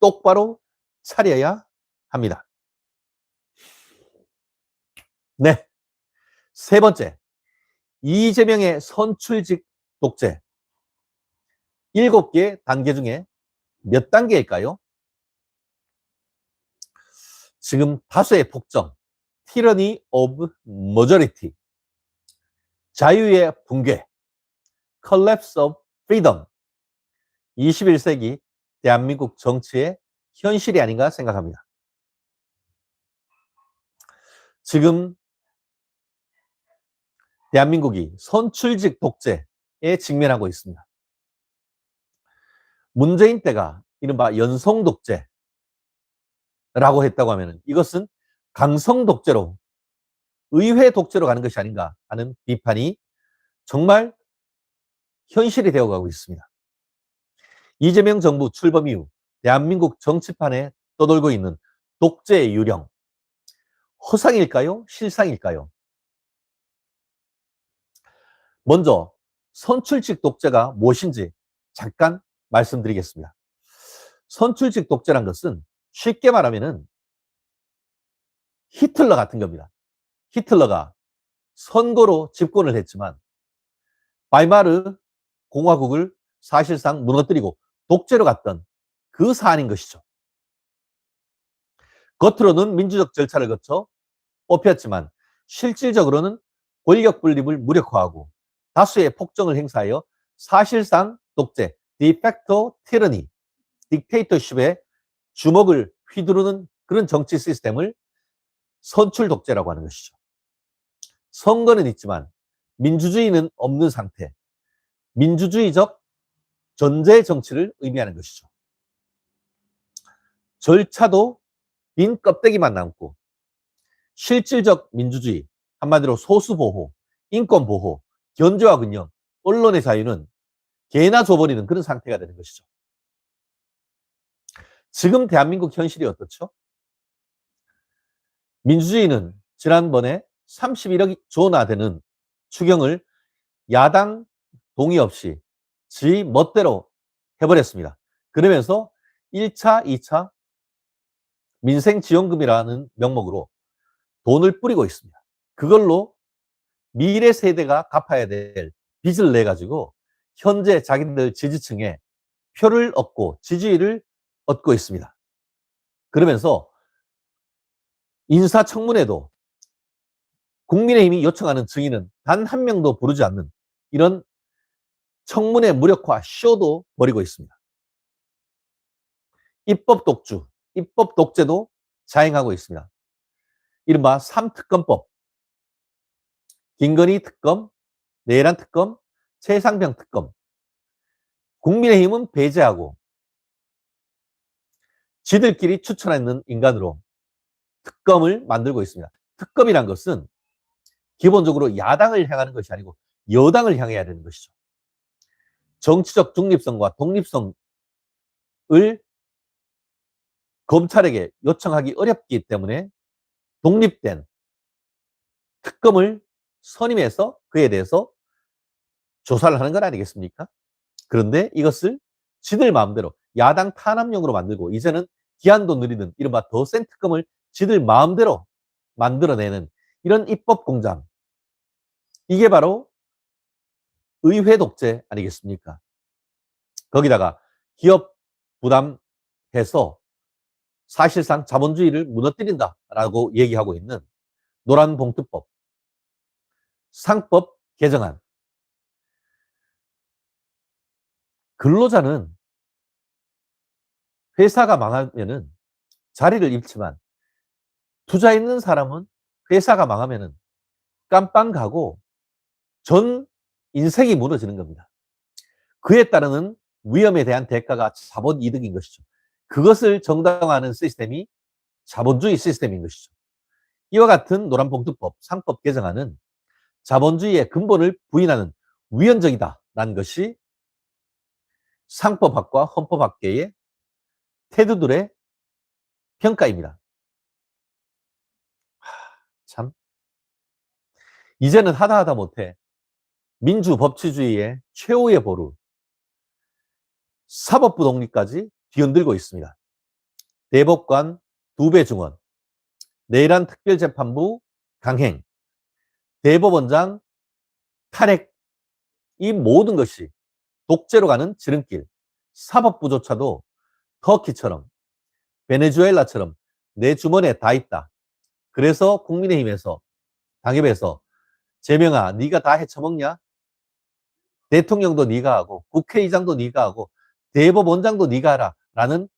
똑바로 차려야 합니다. 네. 세 번째. 이재명의 선출직 독재. 일곱 개 단계 중에 몇 단계일까요? 지금 다수의 폭정, tyranny of majority, 자유의 붕괴, collapse of freedom, 21세기 대한민국 정치의 현실이 아닌가 생각합니다. 지금 대한민국이 선출직 독재에 직면하고 있습니다. 문재인 때가 이른바 연성 독재라고 했다고 하면 이것은 강성 독재로 의회 독재로 가는 것이 아닌가 하는 비판이 정말 현실이 되어가고 있습니다. 이재명 정부 출범 이후 대한민국 정치판에 떠돌고 있는 독재의 유령. 허상일까요? 실상일까요? 먼저 선출직 독재가 무엇인지 잠깐 말씀드리겠습니다. 선출직 독재란 것은 쉽게 말하면은 히틀러 같은 겁니다. 히틀러가 선거로 집권을 했지만 바이마르 공화국을 사실상 무너뜨리고 독재로 갔던 그 사안인 것이죠. 겉으로는 민주적 절차를 거쳐 뽑혔지만 실질적으로는 권력 분립을 무력화하고 다수의 폭정을 행사하여 사실상 독재, 디팩토 티러니, 딕테이터십에 주먹을 휘두르는 그런 정치 시스템을 선출 독재라고 하는 것이죠. 선거는 있지만 민주주의는 없는 상태, 민주주의적 전제 정치를 의미하는 것이죠. 절차도 빈 껍데기만 남고 실질적 민주주의, 한마디로 소수보호, 인권보호, 견제와 균형, 언론의 자유는 개나 줘버리는 그런 상태가 되는 것이죠. 지금 대한민국 현실이 어떻죠? 민주주의는 지난번에 31억 조나 되는 추경을 야당 동의 없이 지 멋대로 해버렸습니다. 그러면서 1차, 2차 민생지원금이라는 명목으로 돈을 뿌리고 있습니다. 그걸로 미래 세대가 갚아야 될 빚을 내가지고 현재 자기들 지지층에 표를 얻고 지지를 얻고 있습니다. 그러면서 인사청문회도 국민의힘이 요청하는 증인은 단 한 명도 부르지 않는 이런 청문회 무력화 쇼도 벌이고 있습니다. 입법 독주, 입법 독재도 자행하고 있습니다. 이른바 3특검법, 김건희 특검, 내란 특검, 최상병 특검. 국민의힘은 배제하고 지들끼리 추천하는 인간으로 특검을 만들고 있습니다. 특검이란 것은 기본적으로 야당을 향하는 것이 아니고 여당을 향해야 되는 것이죠. 정치적 중립성과 독립성을 검찰에게 요청하기 어렵기 때문에 독립된 특검을 선임해서 그에 대해서 조사를 하는 건 아니겠습니까? 그런데 이것을 지들 마음대로 야당 탄압용으로 만들고 이제는 기한도 느리는 이른바 더 센 특검을 지들 마음대로 만들어내는 이런 입법 공장. 이게 바로 의회 독재 아니겠습니까? 거기다가 기업 부담해서 사실상 자본주의를 무너뜨린다라고 얘기하고 있는 노란봉투법, 상법 개정안. 근로자는 회사가 망하면은 자리를 잃지만 투자 있는 사람은 회사가 망하면은 깜빵 가고 전 인생이 무너지는 겁니다. 그에 따르는 위험에 대한 대가가 자본 이득인 것이죠. 그것을 정당화하는 시스템이 자본주의 시스템인 것이죠. 이와 같은 노란봉투법, 상법 개정안은 자본주의의 근본을 부인하는 위헌적이다라는 것이 상법학과 헌법학계의 테드들의 평가입니다. 참. 이제는 하다 하다 못해 민주 법치주의의 최후의 보루, 사법부 독립까지 뒤흔들고 있습니다. 대법관 두 배 증언, 내란 특별재판부 강행, 대법원장 탄핵, 이 모든 것이 독재로 가는 지름길, 사법부조차도 터키처럼, 베네수엘라처럼 내 주머니에 다 있다. 그래서 국민의힘에서, 당협에서 재명아, 네가 다 헤쳐먹냐? 대통령도 네가 하고, 국회의장도 네가 하고, 대법원장도 네가 하라. 라는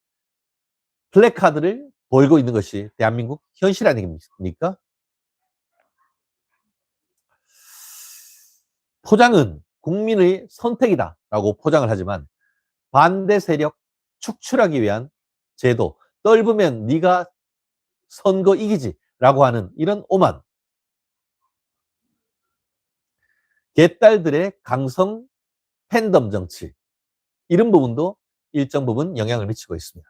플래카드를 보이고 있는 것이 대한민국 현실 아니겠습니까? 포장은 국민의 선택이다 라고 포장을 하지만 반대 세력 축출하기 위한 제도 떫으면 네가 선거 이기지 라고 하는 이런 오만 개딸들의 강성 팬덤 정치 이런 부분도 일정 부분 영향을 미치고 있습니다.